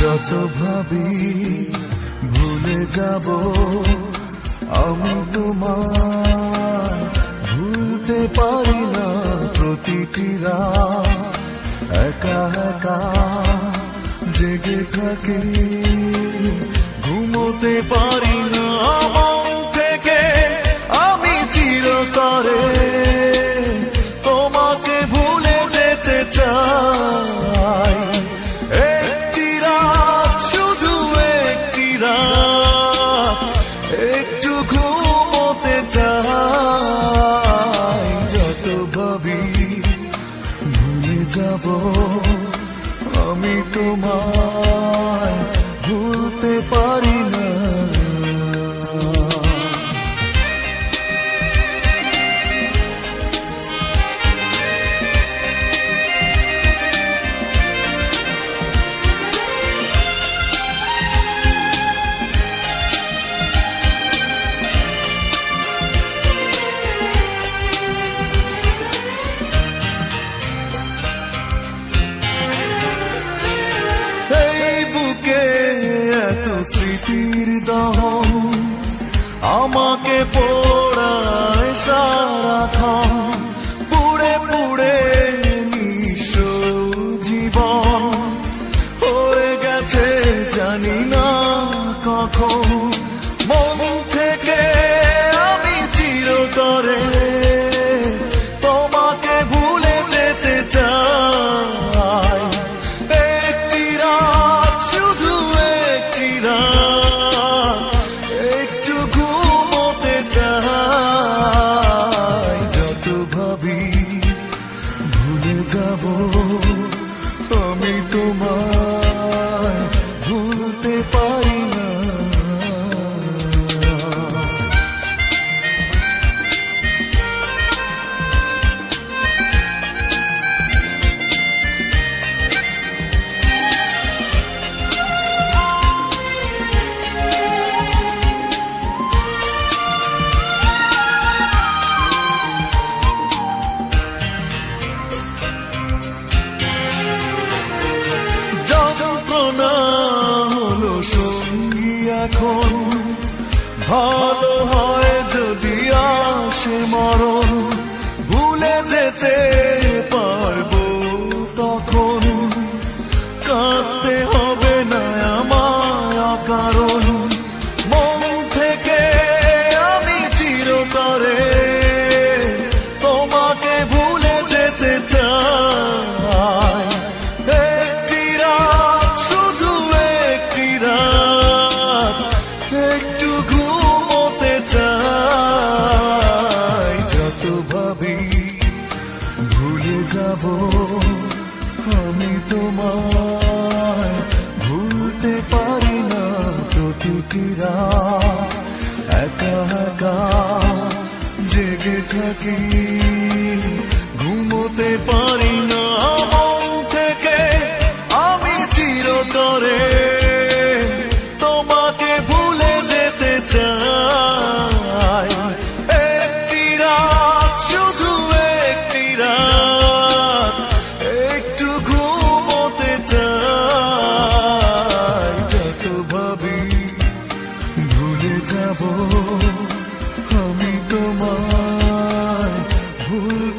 ভাবি ভুলে যাব, আমি তোমার ভুলতে পারি না প্রতিটি রাত। একা একা জেগে থাকি, ঘুমোতে পারি না যাব। আমি তোমায় ভুলতে পারি স্মৃতির দহন, আমাকে পড়ায় পোড়ায় সারাক্ষণ পুড়ে পুড়ে নিশ জীবন। হয়ে গেছে জানি না কখন। এখন ভালো হয় যদি আসে মরণ। প্রতিটি রাত একা একা জেগে থাকি। ঘুমোতে পারি যাব। আমি তোমায় পারি